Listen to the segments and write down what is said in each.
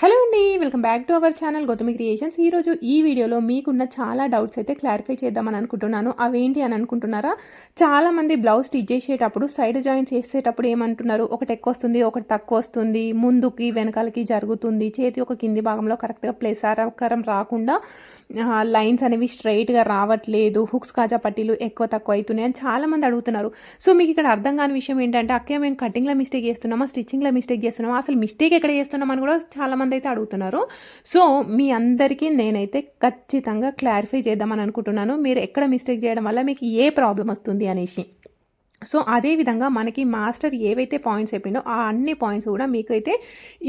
Hello అండి welcome back to our channel Gautami creations ఈరోజు ఈ వీడియోలో మీకున్న చాలా డౌట్స్ అయితే క్లారిఫై చేద్దామని అనుకుంటున్నాను. అవేంటి అని అనుకుంటున్నారా? చాలామంది బ్లౌజ్ స్టిచ్ చేసేటప్పుడు సైడ్ జాయింట్స్ వేసేటప్పుడు ఏమంటున్నారు? ఒకటి ఎక్కువ వస్తుంది ఒకటి తక్కువ వస్తుంది ముందుకి వెనకాలకి జరుగుతుంది చేతి ఒక కింది భాగంలో కరెక్ట్గా ప్లేస్ ఆకారం రాకుండా లైన్స్ అనేవి స్ట్రైట్గా రావట్లేదు హుక్స్ కాజా పట్టీలు ఎక్కువ తక్కువ అవుతున్నాయి అని చాలామంది అడుగుతున్నారు. సో మీకు ఇక్కడ అర్థం కాని విషయం ఏంటంటే అక్కే మేము కటింగ్లో మిస్టేక్ చేస్తున్నామా స్టిచ్చింగ్లో మిస్టేక్ చేస్తున్నామా అసలు మిస్టేక్ ఎక్కడ చేస్తున్నామని కూడా చాలామంది అయితే అడుగుతున్నారు. సో మీ అందరికీ నేనైతే ఖచ్చితంగా క్లారిఫై చేద్దామని అనుకుంటున్నాను. మీరు ఎక్కడ మిస్టేక్ చేయడం వల్ల మీకు ఏ ప్రాబ్లం వస్తుంది అనేసి. సో అదే విధంగా మనకి మాస్టర్ ఏవైతే పాయింట్స్ చెప్పిండో ఆ అన్ని పాయింట్స్ కూడా మీకైతే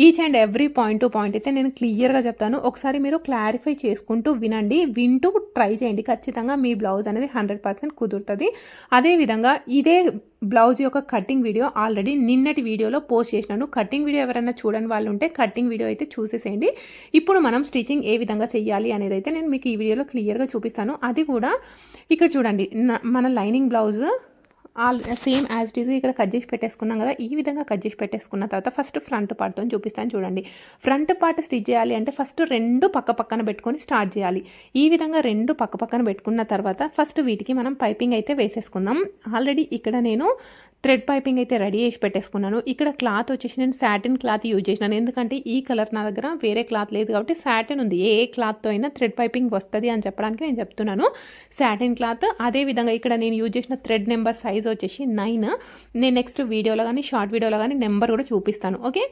each and every point to point అయితే నేను క్లియర్గా చెప్తాను. ఒకసారి మీరు క్లారిఫై చేసుకుంటూ వినండి వింటూ ట్రై చేయండి. ఖచ్చితంగా మీ బ్లౌజ్ అనేది హండ్రెడ్ పర్సెంట్ కుదురుతుంది. అదేవిధంగా ఇదే బ్లౌజ్ యొక్క కటింగ్ వీడియో ఆల్రెడీ నిన్నటి వీడియోలో పోస్ట్ చేసినాను. కటింగ్ వీడియో ఎవరైనా చూడని వాళ్ళు ఉంటే కటింగ్ వీడియో అయితే చూసేసేయండి. ఇప్పుడు మనం స్టిచ్చింగ్ ఏ విధంగా చేయాలి అనేది అయితే నేను మీకు ఈ వీడియోలో క్లియర్గా చూపిస్తాను. అది కూడా ఇక్కడ చూడండి మన lining blouse same as it is ఇక్కడ కట్ చేసి పెట్టేసుకున్నాం కదా ఈ విధంగా కట్ చేసి పెట్టేసుకున్న తర్వాత ఫస్ట్ ఫ్రంట్ పార్ట్తో చూపిస్తాను చూడండి. ఫ్రంట్ పార్ట్ స్టిచ్ చేయాలి అంటే ఫస్ట్ రెండు పక్క పక్కన పెట్టుకొని స్టార్ట్ చేయాలి. ఈ విధంగా రెండు పక్క పక్కన పెట్టుకున్న తర్వాత ఫస్ట్ వీటికి మనం పైపింగ్ అయితే వేసేసుకుందాం. ఆల్రెడీ ఇక్కడ నేను థ్రెడ్ పైపింగ్ అయితే రెడీ చేసి పెట్టేసుకున్నాను. ఇక్కడ క్లాత్ వచ్చేసి నేను సాటిన్ క్లాత్ యూజ్ చేసినాను. ఎందుకంటే ఈ కలర్ నా దగ్గర వేరే క్లాత్ లేదు కాబట్టి సాటిన్ ఉంది. ఏ క్లాత్తో అయినా థ్రెడ్ పైపింగ్ వస్తుంది అని చెప్పడానికి నేను చెప్తున్నాను. సాటిన్ క్లాత్ అదేవిధంగా ఇక్కడ నేను యూజ్ చేసిన థ్రెడ్ నెంబర్ సైజ్ వచ్చేసి నైన్. నేను నెక్స్ట్ వీడియోలో కానీ షార్ట్ వీడియోలో కానీ నెంబర్ కూడా చూపిస్తాను. ఓకే?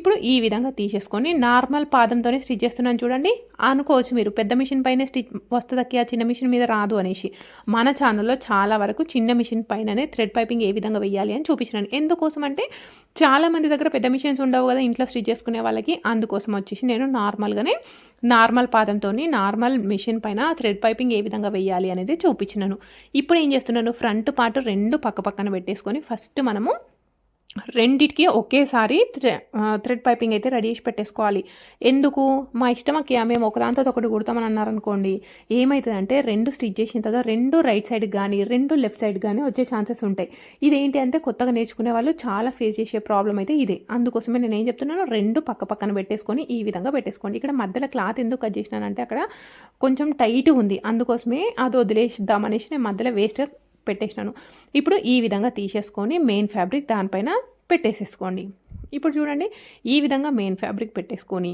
ఇప్పుడు ఈ విధంగా తీసేసుకొని నార్మల్ పాదంతోనే స్టిచ్ చేస్తున్నాను చూడండి. అనుకోవచ్చు మీరు పెద్ద మిషన్ పైన స్టిచ్ వస్తుందక్కి ఆ చిన్న మిషన్ మీద రాదు అనేసి. మన ఛానల్లో చాలా వరకు చిన్న మిషన్ పైననే థ్రెడ్ పైపింగ్ ఏ విధంగా చేయాలి అని చూపించినాను. ఎందుకోసం అంటే చాలా మంది దగ్గర పెద్ద మిషన్స్ ఉండవు కదా ఇంట్లో స్టిచ్ చేసుకునే వాళ్ళకి. అందుకోసం వచ్చేసి నేను నార్మల్గానే నార్మల్ పాదంతో నార్మల్ మిషన్ పైన థ్రెడ్ పైపింగ్ ఏ విధంగా వేయాలి అనేది చూపించినాను. ఇప్పుడు ఏం చేస్తున్నాను? ఫ్రంట్ పార్ట్ రెండు పక్క పక్కన పెట్టేసుకొని ఫస్ట్ మనము రెండిటికి ఒకేసారి థ్రెడ్ పైపింగ్ అయితే రెడీ చేసి పెట్టేసుకోవాలి. ఎందుకు? మా ఇష్టం అక్క మేము ఒకదాంతో ఒకటి కుడతామని అన్నారనుకోండి ఏమవుతుందంటే రెండు స్టిచ్ చేసిన తర్వాత రెండు రైట్ సైడ్ కానీ రెండు లెఫ్ట్ సైడ్ కానీ వచ్చే ఛాన్సెస్ ఉంటాయి. ఇదేంటి అంటే కొత్తగా నేర్చుకునే వాళ్ళు చాలా ఫేస్ చేసే ప్రాబ్లం అయితే ఇదే. అందుకోసమే నేను ఏం చెప్తున్నాను రెండు పక్క పక్కన పెట్టేసుకొని ఈ విధంగా పెట్టేసుకోండి. ఇక్కడ మధ్యలో క్లాత్ ఎందుకు కట్ చేసినానంటే అక్కడ కొంచెం టైట్ ఉంది. అందుకోసమే అది వదిలేసిద్దామనేసి నేను మధ్యలో వేస్ట్ పెట్టేసినాను. ఇప్పుడు ఈ విధంగా తీసేసుకొని మెయిన్ ఫ్యాబ్రిక్ దానిపైన పెట్టేసేసుకోండి. ఇప్పుడు చూడండి ఈ విధంగా మెయిన్ ఫ్యాబ్రిక్ పెట్టేసుకొని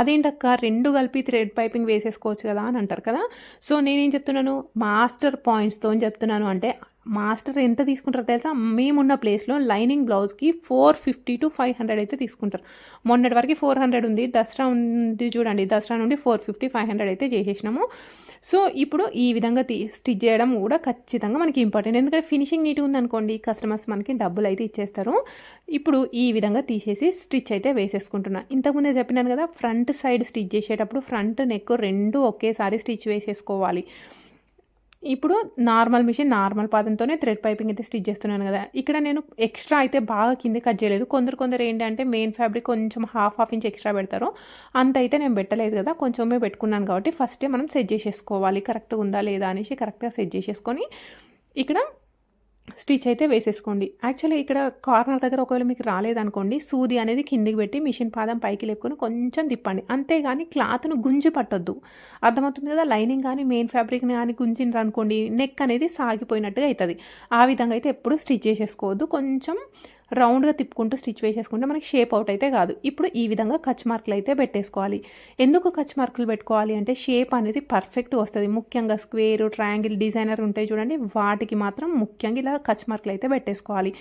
అదేంటక్క రెండు కలిపి థ్రెడ్ పైపింగ్ వేసేసుకోవచ్చు కదా అని అంటారు కదా. సో నేనేం చెప్తున్నాను? మాస్టర్ పాయింట్స్తో చెప్తున్నాను అంటే మాస్టర్ ఎంత తీసుకుంటారో తెలుసా? మేమున్న ప్లేస్లో లైనింగ్ బ్లౌజ్కి four fifty to five hundred అయితే తీసుకుంటారు. మొన్నటి వరకు ఫోర్ హండ్రెడ్ ఉంది దసరా ఉంది చూడండి దసరా నుండి ఫోర్ ఫిఫ్టీ ఫైవ్ హండ్రెడ్ అయితే చేసేసినాము. సో ఇప్పుడు ఈ విధంగా తీ స్టిచ్ చేయడం కూడా ఖచ్చితంగా మనకి ఇంపార్టెంట్. ఎందుకంటే ఫినిషింగ్ నీట్గా ఉందనుకోండి కస్టమర్స్ మనకి డబ్బులు అయితే ఇచ్చేస్తారు. ఇప్పుడు ఈ విధంగా తీసేసి స్టిచ్ అయితే వేసేసుకుంటున్నా. ఇంతకుముందే చెప్పినాను కదా ఫ్రంట్ సైడ్ స్టిచ్ చేసేటప్పుడు ఫ్రంట్ నెక్ రెండు ఒకేసారి స్టిచ్ వేసేసుకోవాలి. ఇప్పుడు నార్మల్ మిషన్ నార్మల్ పాదంతోనే థ్రెడ్ పైపింగ్ అయితే స్టిచ్ చేస్తున్నాను కదా. ఇక్కడ నేను ఎక్స్ట్రా అయితే బాగా కింద కట్ చేయలేదు. కొందరు కొందరు ఏంటంటే మెయిన్ ఫ్యాబ్రిక్ కొంచెం హాఫ్ హాఫ్ ఇంచ్ ఎక్స్ట్రా పెడతారు. అంత అయితే నేను పెట్టలేదు కదా. కొంచెమే పెట్టుకున్నాను కాబట్టి ఫస్టే మనం సెట్ చేసేసుకోవాలి. కరెక్ట్గా ఉందా లేదా అనేసి కరెక్ట్గా సెట్ చేసేసుకొని ఇక్కడ స్టిచ్ అయితే వేసేసుకోండి. యాక్చువల్లీ ఇక్కడ కార్నర్ దగ్గర ఒకవేళ మీకు రాలేదనుకోండి సూది అనేది కిందికి పెట్టి మిషన్ పాదం పైకి లేపుకొని కొంచెం తిప్పండి. అంతేగాని క్లాత్ను గుంజి పట్టొద్దు. అర్థమవుతుంది కదా లైనింగ్ కానీ మెయిన్ ఫ్యాబ్రిక్ని కానీ గుంజిండ్రు అనుకోండి నెక్ అనేది సాగిపోయినట్టుగా అవుతుంది ఆ విధంగా అయితే ఎప్పుడు స్టిచ్ చేసేసుకోవద్దు. కొంచెం రౌండ్గా తిప్పుకుంటూ స్టిచ్ వేసేసుకుంటే మనకి షేప్ అవుట్ అయితే కాదు. ఇప్పుడు ఈ విధంగా కచ్ మార్కులు అయితే పెట్టేసుకోవాలి. ఎందుకు కచ్ మార్కులు పెట్టుకోవాలి అంటే షేప్ అనేది పర్ఫెక్ట్ వస్తుంది. ముఖ్యంగా స్క్వేర్ ట్రయాంగిల్ డిజైనర్ ఉంటాయి చూడండి వాటికి మాత్రం ముఖ్యంగా ఇలా కచ్ మార్కులు అయితే పెట్టేసుకోవాలి.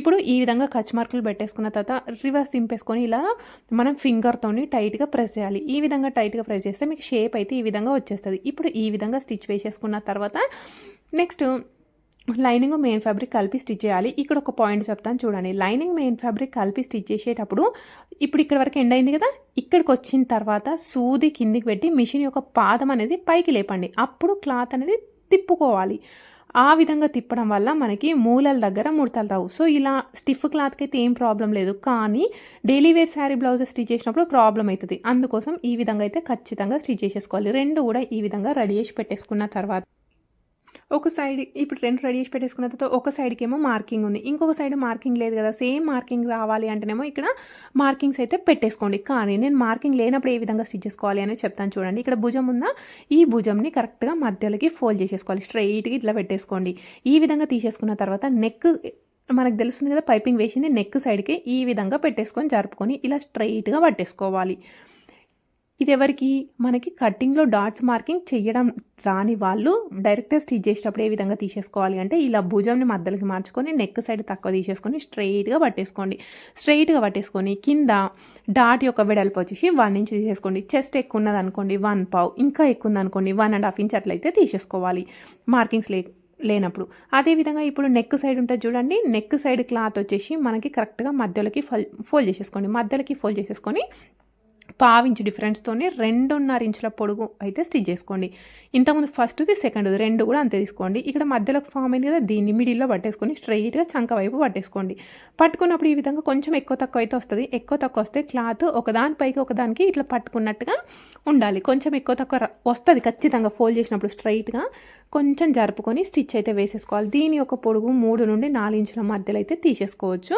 ఇప్పుడు ఈ విధంగా కచ్ మార్కులు పెట్టేసుకున్న తర్వాత రివర్స్ దింపేసుకొని ఇలా మనం ఫింగర్తోని టైట్గా ప్రెస్ చేయాలి. ఈ విధంగా టైట్గా ప్రెస్ చేస్తే మీకు షేప్ అయితే ఈ విధంగా వచ్చేస్తుంది. ఇప్పుడు ఈ విధంగా స్టిచ్ వేసేసుకున్న తర్వాత నెక్స్ట్ లైనింగ్ మెయిన్ ఫ్యాబ్రిక్ కలిపి స్టిచ్ చేయాలి. ఇక్కడ ఒక పాయింట్ చెప్తాను చూడండి. లైనింగ్ మెయిన్ ఫ్యాబ్రిక్ కలిపి స్టిచ్ చేసేటప్పుడు ఇప్పుడు ఇక్కడ వరకు ఎండ్ అయింది కదా? ఇక్కడికి వచ్చిన తర్వాత సూది కిందికి పెట్టి మిషన్ యొక్క పాదం అనేది పైకి లేపండి. అప్పుడు క్లాత్ అనేది తిప్పుకోవాలి. ఆ విధంగా తిప్పడం వల్ల మనకి మూలల దగ్గర ముడతలు రావు. సో ఇలా స్టిఫ్ క్లాత్కి అయితే ఏం ప్రాబ్లం లేదు. కానీ daily wear sari blouses stitch చేసినప్పుడు ప్రాబ్లం అవుతుంది. అందుకోసం ఈ విధంగా అయితే ఖచ్చితంగా స్టిచ్ చేసేసుకోవాలి. రెండు కూడా ఈ విధంగా రెడీ చేసి పెట్టేసుకున్న తర్వాత ఒక సైడ్ ఇప్పుడు రెండు రెడీ చేసి పెట్టేసుకున్న తర్వాత ఒక సైడ్కి ఏమో మార్కింగ్ ఉంది. ఇంకొక సైడ్ మార్కింగ్ లేదు కదా సేమ్ మార్కింగ్ రావాలి అంటేనేమో ఇక్కడ మార్కింగ్స్ అయితే పెట్టేసుకోండి. కానీ నేను మార్కింగ్ లేనప్పుడు ఏ విధంగా స్టిచ్ చేసుకోవాలి అనేది చెప్తాను చూడండి. ఇక్కడ భుజం ఉందా? ఈ భుజంని కరెక్ట్గా మధ్యలోకి ఫోల్డ్ చేసేసుకోవాలి. స్ట్రైట్గా ఇట్లా పెట్టేసుకోండి. ఈ విధంగా తీసేసుకున్న తర్వాత నెక్ మనకు తెలుస్తుంది కదా పైపింగ్ వేసింది నెక్ సైడ్కి ఈ విధంగా పెట్టేసుకొని జరుపుకొని ఇలా స్ట్రైట్గా పట్టేసుకోవాలి. ఇది ఎవరికి మనకి కటింగ్లో డాట్స్ మార్కింగ్ చేయడం రాని వాళ్ళు డైరెక్ట్గా స్టిచ్ చేసేటప్పుడు ఏ విధంగా తీసేసుకోవాలి అంటే ఇలా భుజంని మధ్యలోకి మార్చుకొని నెక్ సైడ్ తక్కువ తీసేసుకొని స్ట్రైట్గా పట్టేసుకోండి. స్ట్రైట్గా పట్టేసుకొని కింద డాట్ యొక్క వెడల్పు వచ్చేసి వన్ ఇంచ్ తీసేసుకోండి. చెస్ట్ ఎక్కువ ఉన్నదనుకోండి వన్ పావు ఇంకా ఎక్కువ ఉందనుకోండి వన్ అండ్ హాఫ్ ఇంచ్ అట్లయితే తీసేసుకోవాలి మార్కింగ్స్ లే లేనప్పుడు. అదేవిధంగా ఇప్పుడు నెక్ సైడ్ ఉంటుంది చూడండి నెక్ సైడ్ క్లాత్ వచ్చేసి మనకి కరెక్ట్గా మధ్యలోకి ఫోల్డ్ చేసేసుకోండి. మధ్యలోకి ఫోల్డ్ చేసేసుకొని పావించు డిఫరెన్స్తోనే రెండున్నర ఇంచుల పొడుగు అయితే స్టిచ్ చేసుకోండి. ఇంతకుముందు ఫస్ట్ది సెకండ్ది రెండు కూడా అంతే తీసుకోండి. ఇక్కడ మధ్యలో ఫామ్ అయింది కదా దీన్ని మిడిల్లో పట్టేసుకొని స్ట్రైట్గా చంక వైపు పట్టేసుకోండి. పట్టుకున్నప్పుడు ఈ విధంగా కొంచెం ఎక్కువ తక్కువ అయితే వస్తుంది. ఎక్కువ తక్కువ వస్తే క్లాత్ ఒకదానిపైకి ఒకదానికి ఇట్లా పట్టుకున్నట్టుగా ఉండాలి. కొంచెం ఎక్కువ తక్కువ వస్తుంది ఖచ్చితంగా. ఫోల్డ్ చేసినప్పుడు స్ట్రైట్గా కొంచెం జరుపుకొని స్టిచ్ అయితే వేసేసుకోవాలి. దీని యొక్క పొడుగు మూడు నుండి నాలుగు ఇంచుల మధ్యలో అయితే తీసేసుకోవచ్చు.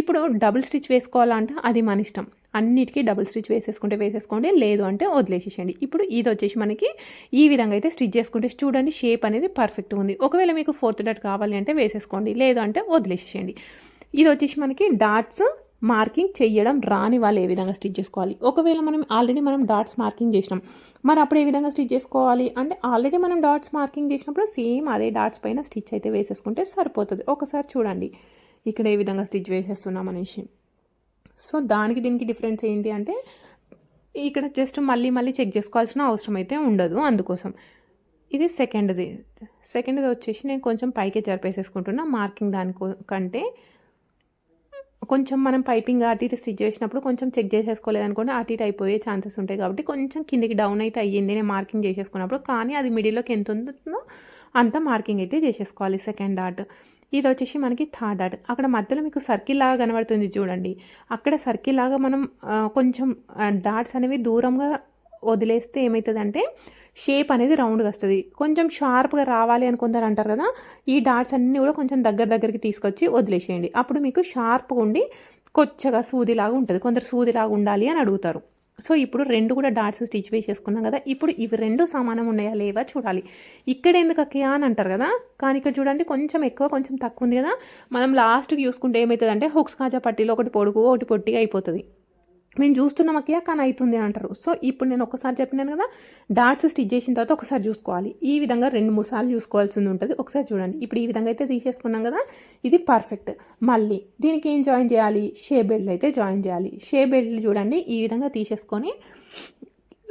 ఇప్పుడు డబుల్ స్టిచ్ వేసుకోవాలంటే అది మన ఇష్టం. అన్నిటికీ డబుల్ స్టిచ్ వేసేసుకుంటే వేసేసుకోండి లేదు అంటే వదిలేసేసేయండి. ఇప్పుడు ఇది వచ్చేసి మనకి ఈ విధంగా అయితే స్టిచ్ చేసుకుంటే చూడండి షేప్ అనేది పర్ఫెక్ట్ ఉంది. ఒకవేళ మీకు ఫోర్త్ డాట్ కావాలి అంటే వేసేసుకోండి లేదు అంటే వదిలేసేసేయండి. ఇది వచ్చేసి మనకి డాట్స్ మార్కింగ్ చేయడం రాని వాళ్ళు ఏ విధంగా స్టిచ్ చేసుకోవాలి? ఒకవేళ మనం ఆల్రెడీ మనం డాట్స్ మార్కింగ్ చేసినాం. మరి అప్పుడు ఏ విధంగా స్టిచ్ చేసుకోవాలి? అంటే ఆల్రెడీ మనం డాట్స్ మార్కింగ్ చేసినప్పుడు సేమ్ అదే డాట్స్ పైన స్టిచ్ అయితే వేసేసుకుంటే సరిపోతుంది. ఒకసారి చూడండి. ఇక్కడ ఏ విధంగా స్టిచ్ వేసేస్తున్నాం అనేసి. సో దానికి దీనికి డిఫరెన్స్ ఏంటి అంటే ఇక్కడ జస్ట్ మళ్ళీ మళ్ళీ చెక్ చేసుకోవాల్సిన అవసరం అయితే ఉండదు అందుకోసం. ఇది సెకండ్ది. సెకండ్ది వచ్చేసి నేను కొంచెం పైకే జరిపేసేసుకుంటున్నా మార్కింగ్ దానికో కంటే కొంచెం మనం పైపింగ్ అటు ఇటు స్టిచ్ చేసినప్పుడు కొంచెం చెక్ చేసేసుకోలేదనుకోండి అటు ఇటు అయిపోయే ఛాన్సెస్ ఉంటాయి కాబట్టి కొంచెం కిందికి డౌన్ అయితే అయ్యింది నేను మార్కింగ్ చేసేసుకున్నప్పుడు కానీ అది మిడిల్లోకి ఎంత ఉందో అంత మార్కింగ్ అయితే చేసేసుకోవాలి సెకండ్ డాట్ ఇది వచ్చేసి మనకి థర్డ్ డాట్ అక్కడ మధ్యలో మీకు సర్కిల్ లాగా కనబడుతుంది చూడండి. అక్కడ సర్కిల్ లాగా మనం కొంచెం డాట్స్ అనేవి దూరంగా వదిలేస్తే ఏమవుతుందంటే షేప్ అనేది రౌండ్గా వస్తుంది. కొంచెం షార్ప్గా రావాలి అని కొందరు అంటారు కదా ఈ డాట్స్ అన్నీ కూడా కొంచెం దగ్గర దగ్గరికి తీసుకొచ్చి వదిలేసేయండి. అప్పుడు మీకు షార్ప్గా ఉండి కొచ్చగా సూదిలాగా ఉంటుంది. కొందరు సూదిలాగా ఉండాలి అని అడుగుతారు. సో ఇప్పుడు రెండు కూడా డాట్స్ స్టిచ్ వేసేసుకున్నాం కదా ఇప్పుడు ఇవి రెండు సమానం ఉన్నాయా లేవా చూడాలి. ఇక్కడ ఎందుకు అక్కయా అని అంటారు కదా కానీ ఇక్కడ చూడండి కొంచెం ఎక్కువ కొంచెం తక్కువ ఉంది కదా. మనం లాస్ట్కి చూసుకుంటే ఏమవుతుందంటే హుక్స్ కాజా పట్టీలో ఒకటి పొడుగు ఒకటి పొట్టి అయిపోతుంది. మేము చూస్తున్నాం అక్కయ్య కానీ అవుతుంది అని అంటారు. సో ఇప్పుడు నేను ఒకసారి చెప్పినాను కదా డాట్స్ స్టిచ్ చేసిన తర్వాత ఒకసారి చూసుకోవాలి. ఈ విధంగా రెండు మూడు సార్లు చూసుకోవాల్సింది ఉంటుంది. ఒకసారి చూడండి. ఇప్పుడు ఈ విధంగా అయితే తీసేసుకున్నాం కదా ఇది పర్ఫెక్ట్ మళ్ళీ దీనికి ఏం జాయిన్ చేయాలి? షే బెల్ట్ అయితే జాయిన్ చేయాలి. షే బెల్ట్లు చూడండి. ఈ విధంగా తీసేసుకొని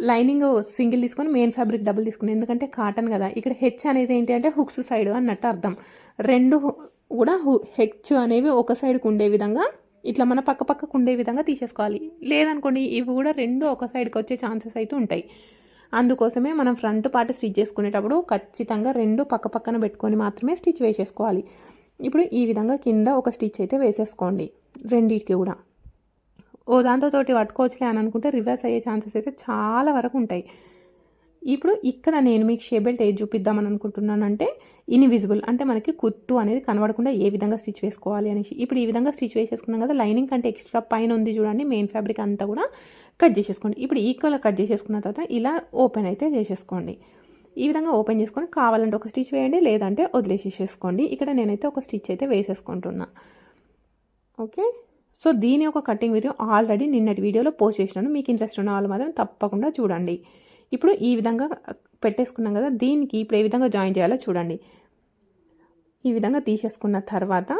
లైనింగ్ సింగిల్ తీసుకొని మెయిన్ ఫ్యాబ్రిక్ డబుల్ తీసుకుని ఎందుకంటే కాటన్ కదా. ఇక్కడ హెచ్ అనేది ఏంటి అంటే హుక్స్ సైడ్ అన్నట్టు అర్థం. రెండు హు- కూడా హెచ్ అనేవి ఒక సైడ్కి ఉండే విధంగా ఇట్లా మన పక్క పక్కకు ఉండే విధంగా తీసేసుకోవాలి. లేదనుకోండి ఇవి కూడా రెండు ఒక సైడ్కి వచ్చే ఛాన్సెస్ అయితే ఉంటాయి. అందుకోసమే మనం ఫ్రంట్ పార్ట్ స్టిచ్ చేసుకునేటప్పుడు ఖచ్చితంగా రెండు పక్క పక్కన పెట్టుకొని మాత్రమే స్టిచ్ వేసేసుకోవాలి. ఇప్పుడు ఈ విధంగా కింద ఒక స్టిచ్ అయితే వేసేసుకోండి రెండింటికి కూడా. ఓ దాంతో తోటి పట్టుకోవచ్చులే అని అనుకుంటే రివర్స్ అయ్యే ఛాన్సెస్ అయితే చాలా వరకు ఉంటాయి. ఇప్పుడు ఇక్కడ నేను మీకు షేబెల్ట్ ఏది చూపిద్దామని అనుకుంటున్నానంటే ఇన్విజిబుల్. అంటే మనకి కుట్టు అనేది కనబడకుండా ఏ విధంగా స్టిచ్ వేసుకోవాలి అనేసి. ఇప్పుడు ఈ విధంగా స్టిచ్ వేసేసుకున్నాం కదా లైనింగ్ కంటే ఎక్స్ట్రా పైన ఉంది చూడండి మెయిన్ ఫ్యాబ్రిక్ అంతా కూడా కట్ చేసేసుకోండి. ఇప్పుడు ఈక్వల్గా కట్ చేసేసుకున్న తర్వాత ఇలా ఓపెన్ అయితే చేసేసుకోండి. ఈ విధంగా ఓపెన్ చేసుకొని కావాలంటే ఒక స్టిచ్ వేయండి లేదంటే వదిలేసేసేసుకోండి. ఇక్కడ నేనైతే ఒక స్టిచ్ అయితే వేసేసుకుంటున్నా. ఓకే? సో దీని యొక్క కటింగ్ వీడియో ఆల్రెడీ నిన్నటి వీడియోలో పోస్ట్ చేసినాను. మీకు ఇంట్రెస్ట్ ఉన్న వాళ్ళు మాత్రం తప్పకుండా చూడండి. ఇప్పుడు ఈ విధంగా పెట్టేసుకున్నాం కదా దీనికి ఇప్పుడు ఏ విధంగా జాయిన్ చేయాలో చూడండి. ఈ విధంగా తీసేసుకున్న తర్వాత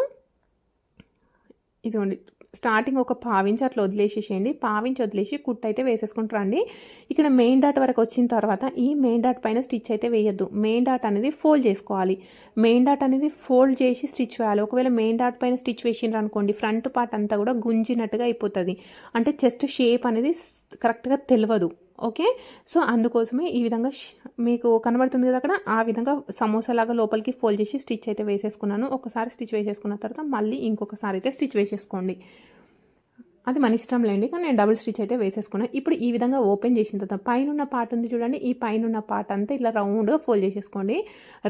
ఇదిగోండి స్టార్టింగ్ ఒక పావించి అట్లా వదిలేసేసేయండి. పావించి వదిలేసి కుట్ అయితే వేసేసుకుంటారండి ఇక్కడ మెయిన్ డాట్ వరకు వచ్చిన తర్వాత ఈ మెయిన్ డాట్ పైన స్టిచ్ అయితే వేయద్దు. మెయిన్ డాట్ అనేది ఫోల్డ్ చేసుకోవాలి. మెయిన్ డాట్ అనేది ఫోల్డ్ చేసి స్టిచ్ వేయాలి. ఒకవేళ మెయిన్ డాట్ పైన స్టిచ్ వేసిండ్రు అనుకోండి ఫ్రంట్ పార్ట్ అంతా కూడా గుంజినట్టుగా అయిపోతుంది. అంటే చెస్ట్ షేప్ అనేది కరెక్ట్గా తెలియదు. ఓకే? సో అందుకోసమే ఈ విధంగా మీకు కనబడుతుంది కదా అక్కడ. ఆ విధంగా సమోసా లాగా లోపలికి ఫోల్డ్ చేసి స్టిచ్ అయితే వేసేసుకున్నాను. ఒకసారి స్టిచ్ వేసేసుకున్న తర్వాత మళ్ళీ ఇంకొకసారి అయితే స్టిచ్ వేసేసుకోండి. అది మన ఇష్టం లేండి. కానీ నేను డబుల్ స్టిచ్ అయితే వేసేసుకున్నాను ఇప్పుడు ఈ విధంగా ఓపెన్ చేసిన తర్వాత పైన ఉన్న పార్ట్ ఉంది చూడండి. ఈ పైన ఉన్న పార్ట్ అంతా ఇట్లా రౌండ్గా ఫోల్డ్ చేసేసుకోండి.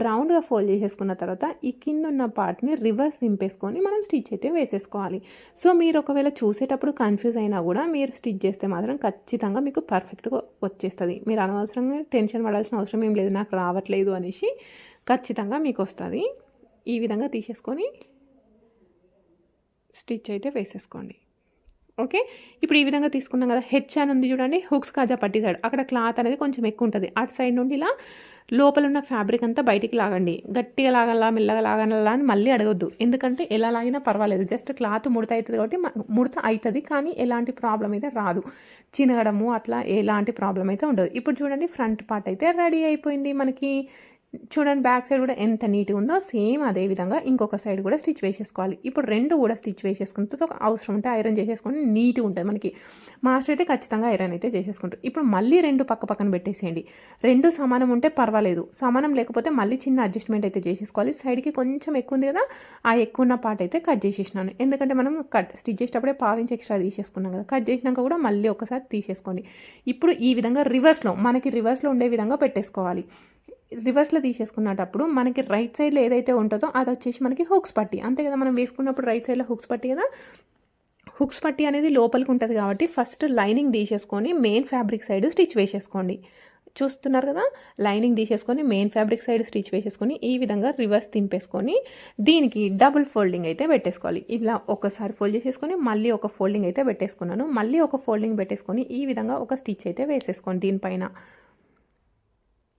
రౌండ్గా ఫోల్డ్ చేసేసుకున్న తర్వాత ఈ కింద ఉన్న పార్ట్ని రివర్స్ దింపేసుకొని మనం స్టిచ్ అయితే వేసేసుకోవాలి. సో మీరు ఒకవేళ చూసేటప్పుడు కన్ఫ్యూజ్ అయినా కూడా మీరు స్టిచ్ చేస్తే మాత్రం ఖచ్చితంగా మీకు పర్ఫెక్ట్గా వచ్చేస్తుంది. మీరు అనవసరంగా టెన్షన్ పడాల్సిన అవసరం ఏం లేదు. నాకు రావట్లేదు అనేసి ఖచ్చితంగా మీకు వస్తుంది. ఈ విధంగా తీసేసుకొని స్టిచ్ అయితే వేసేసుకోండి. ఓకే? ఇప్పుడు ఈ విధంగా తీసుకున్నాం కదా హెచ్ అని ఉంది చూడండి హుక్స్ కాజా పట్టి సైడ్ అక్కడ క్లాత్ అనేది కొంచెం ఎక్కువ ఉంటుంది. అటు సైడ్ నుండి ఇలా లోపల ఉన్న ఫ్యాబ్రిక్ అంతా బయటికి లాగండి. గట్టిగా లాగలా మెల్లగా లాగాలా అని మళ్ళీ అడగొద్దు. ఎందుకంటే ఎలా లాగినా పర్వాలేదు. జస్ట్ క్లాత్ ముడత అవుతుంది కాబట్టి ముడత అవుతుంది కానీ ఎలాంటి ప్రాబ్లం అయితే రాదు. చినగడము అట్లా ఎలాంటి ప్రాబ్లం అయితే ఉండదు. ఇప్పుడు చూడండి ఫ్రంట్ పార్ట్ అయితే రెడీ అయిపోయింది మనకి. చూడండి బ్యాక్ సైడ్ కూడా ఎంత నీట్గా ఉందో సేమ్ అదే విధంగా ఇంకొక సైడ్ కూడా స్టిచ్ వేసేసుకోవాలి. ఇప్పుడు రెండు కూడా స్టిచ్ వేసేసుకుంటే ఒక అవసరం ఉంటే ఐరన్ చేసేసుకొని నీట్గా ఉంటుంది మనకి. మాస్టర్ అయితే ఖచ్చితంగా ఐరన్ అయితే చేసేసుకుంటారు. ఇప్పుడు మళ్ళీ రెండు పక్క పక్కన పెట్టేసేయండి. రెండు సమానం ఉంటే పర్వాలేదు. సమానం లేకపోతే మళ్ళీ చిన్న అడ్జస్ట్మెంట్ అయితే చేసేసుకోవాలి. సైడ్కి కొంచెం ఎక్కువ ఉంది కదా ఆ ఎక్కువ ఉన్న పార్ట్ అయితే కట్ చేసేసినాను. ఎందుకంటే మనం కట్ స్టిచ్ చేసేటప్పుడే పావించి ఎక్స్ట్రా తీసేసుకున్నాం కదా. కట్ చేసినాక కూడా మళ్ళీ ఒకసారి తీసేసుకోండి. ఇప్పుడు ఈ విధంగా రివర్స్లో మనకి రివర్స్లో ఉండే విధంగా పెట్టేసుకోవాలి. రివర్స్లో తీసేసుకున్నటప్పుడు మనకి రైట్ సైడ్లో ఏదైతే ఉంటుందో అది వచ్చేసి మనకి హుక్స్ పట్టి. అంతే కదా మనం వేసుకున్నప్పుడు రైట్ సైడ్లో హుక్స్ పట్టి కదా? హుక్స్ పట్టి అనేది లోపలికి ఉంటుంది కాబట్టి ఫస్ట్ లైనింగ్ తీసేసుకొని మెయిన్ ఫ్యాబ్రిక్ సైడ్ స్టిచ్ వేసేసుకోండి. చూస్తున్నారు కదా లైనింగ్ తీసేసుకొని మెయిన్ ఫ్యాబ్రిక్ సైడ్ స్టిచ్ వేసేసుకొని ఈ విధంగా రివర్స్ తింపేసుకొని దీనికి డబుల్ ఫోల్డింగ్ అయితే పెట్టేసుకోవాలి. ఇలా ఒకసారి ఫోల్డ్ చేసేసుకొని మళ్ళీ ఒక ఫోల్డింగ్ అయితే పెట్టేసుకున్నాను. మళ్ళీ ఒక ఫోల్డింగ్ పెట్టేసుకొని ఈ విధంగా ఒక స్టిచ్ అయితే వేసేసుకోండి దీనిపైన.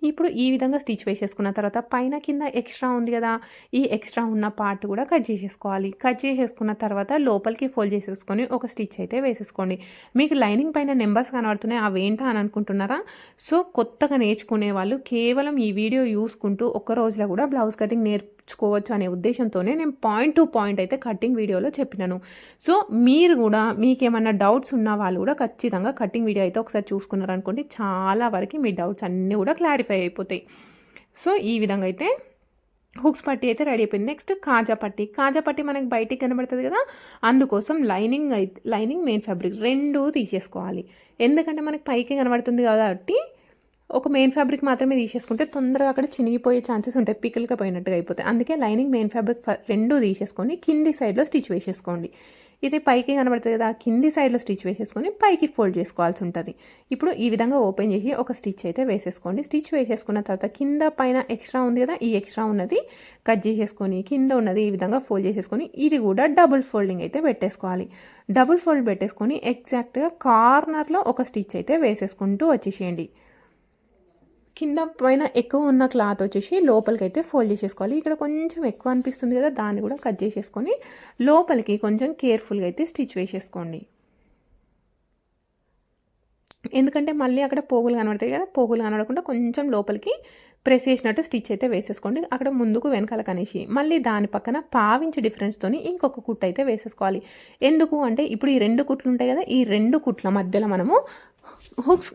ఇప్పుడు ఈ విధంగా స్టిచ్ వేసేసుకున్న తర్వాత పైన కింద ఎక్స్ట్రా ఉంది కదా ఈ ఎక్స్ట్రా ఉన్న పార్ట్ కూడా కట్ చేసేసుకోవాలి. కట్ చేసేసుకున్న తర్వాత లోపలికి ఫోల్డ్ చేసేసుకొని ఒక స్టిచ్ అయితే వేసేసుకోండి. మీకు లైనింగ్ పైన నెంబర్స్ కనబడుతున్నాయి అవి అని అనుకుంటున్నారా? సో కొత్తగా నేర్చుకునే వాళ్ళు కేవలం ఈ వీడియో చూసుకుంటూ ఒక్క రోజులో కూడా బ్లౌజ్ కటింగ్ నేర్చుకోవచ్చు అనే ఉద్దేశంతోనే నేను పాయింట్ టు పాయింట్ అయితే కటింగ్ వీడియోలో చెప్పినాను. సో మీరు కూడా మీకేమన్నా డౌట్స్ ఉన్న వాళ్ళు కూడా ఖచ్చితంగా కటింగ్ వీడియో అయితే ఒకసారి చూసుకున్నారనుకోండి చాలా వరకు మీ డౌట్స్ అన్నీ కూడా క్లారిఫై అయిపోతాయి. సో ఈ విధంగా అయితే హుక్స్ పట్టి అయితే రెడీ అయిపోయింది. నెక్స్ట్ కాజా పట్టి. కాజా పట్టి మనకి బయటికి కనబడుతుంది కదా అందుకోసం లైనింగ్ అయితే లైనింగ్ మెయిన్ ఫ్యాబ్రిక్ రెండు తీసేసుకోవాలి. ఎందుకంటే మనకి పైకి కనబడుతుంది కాబట్టి ఒక మెయిన్ ఫ్యాబ్రిక్ మాత్రమే తీసేసుకుంటే తొందరగా అక్కడ చినిగిపోయే ఛాన్సెస్ ఉంటాయి పికిల్గా పోయినట్టుగా అయిపోతాయి. అందుకే లైనింగ్ మెయిన్ ఫ్యాబ్రిక్ రెండు తీసేసుకొని కింది సైడ్లో స్టిచ్ వేసేసుకోండి. ఇది పైకి కనబడుతుంది కదా కింది సైడ్లో స్టిచ్ వేసేసుకొని పైకి ఫోల్డ్ చేసుకోవాల్సి ఉంటుంది. ఇప్పుడు ఈ విధంగా ఓపెన్ చేసి ఒక స్టిచ్ అయితే వేసేసుకోండి. స్టిచ్ వేసేసుకున్న తర్వాత కింద పైన ఎక్స్ట్రా ఉంది కదా ఈ ఎక్స్ట్రా ఉన్నది కట్ చేసేసుకొని కింద ఉన్నది ఈ విధంగా ఫోల్డ్ చేసేసుకొని ఇది కూడా డబుల్ ఫోల్డింగ్ అయితే పెట్టేసుకోవాలి. డబుల్ ఫోల్డ్ పెట్టేసుకొని ఎగ్జాక్ట్గా కార్నర్లో ఒక స్టిచ్ అయితే వేసేసుకుంటూ వచ్చేసేయండి. కింద పైన ఎక్కువ ఉన్న క్లాత్ వచ్చేసి లోపలికి అయితే ఫోల్డ్ చేసేసుకోవాలి. ఇక్కడ కొంచెం ఎక్కువ అనిపిస్తుంది కదా దాన్ని కూడా కట్ చేసేసుకొని లోపలికి కొంచెం కేర్ఫుల్గా అయితే స్టిచ్ వేసేసుకోండి. ఎందుకంటే మళ్ళీ అక్కడ పోగులు కనబడతాయి కదా పోగులు కనబడకుండా కొంచెం లోపలికి ప్రెస్ చేసినట్టు స్టిచ్ అయితే వేసేసుకోండి. అక్కడ ముందుకు వెనకాల కనేసి మళ్ళీ దాని పక్కన పావించి డిఫరెన్స్తోని ఇంకొక కుట్ అయితే వేసేసుకోవాలి. ఎందుకు అంటే ఇప్పుడు ఈ రెండు కుట్లు ఉంటాయి కదా ఈ రెండు కుట్ల మధ్యలో మనము హుక్స్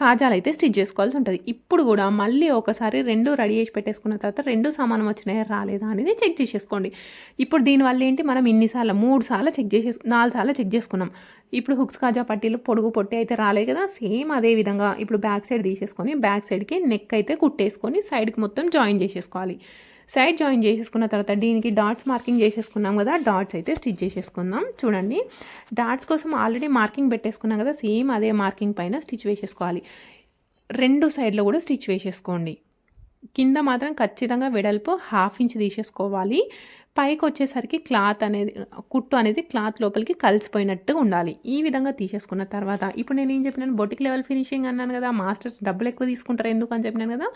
కాజాలు అయితే స్టిచ్ చేసుకోవాల్సి ఉంటుంది. ఇప్పుడు కూడా మళ్ళీ ఒకసారి రెండు రెడీ చేసి పెట్టేసుకున్న తర్వాత రెండు సమానం వచ్చినాయా రాలేదా అనేది చెక్ చేసేసుకోండి. ఇప్పుడు దీనివల్ల ఏంటి? మనం ఇన్నిసార్లు మూడు సార్లు చెక్ చేసే నాలుగు సార్లు చెక్ చేసుకున్నాం. ఇప్పుడు హుక్స్ కాజా పట్టీలు పొడుగు పొట్టి అయితే రాలేదు కదా సేమ్ అదే విధంగా ఇప్పుడు బ్యాక్ సైడ్ తీసేసుకొని బ్యాక్ సైడ్కి నెక్ అయితే కుట్టేసుకొని సైడ్కి మొత్తం జాయిన్ చేసేసుకోవాలి. సైడ్ జాయిన్ చేసేసుకున్న తర్వాత దీనికి డాట్స్ మార్కింగ్ చేసేసుకున్నాం కదా డాట్స్ అయితే స్టిచ్ చేసేసుకుందాం. చూడండి డాట్స్ కోసం ఆల్రెడీ మార్కింగ్ పెట్టేసుకున్నాం కదా సేమ్ అదే మార్కింగ్ పైన స్టిచ్ వేసేసుకోవాలి. రెండు సైడ్లో కూడా స్టిచ్ వేసేసుకోండి. కింద మాత్రం ఖచ్చితంగా వెడల్పు హాఫ్ ఇంచ్ తీసేసుకోవాలి. పైకి వచ్చేసరికి క్లాత్ అనేది కుట్టు అనేది క్లాత్ లోపలికి కలిసిపోయినట్టు ఉండాలి. ఈ విధంగా తీసేసుకున్న తర్వాత ఇప్పుడు నేను ఏం చెప్పినాను బొటిక్ లెవెల్ ఫినిషింగ్ అన్నాను కదా మాస్టర్స్ డబ్బులు ఎక్కువ తీసుకుంటారు ఎందుకు అని చెప్పినాను కదా.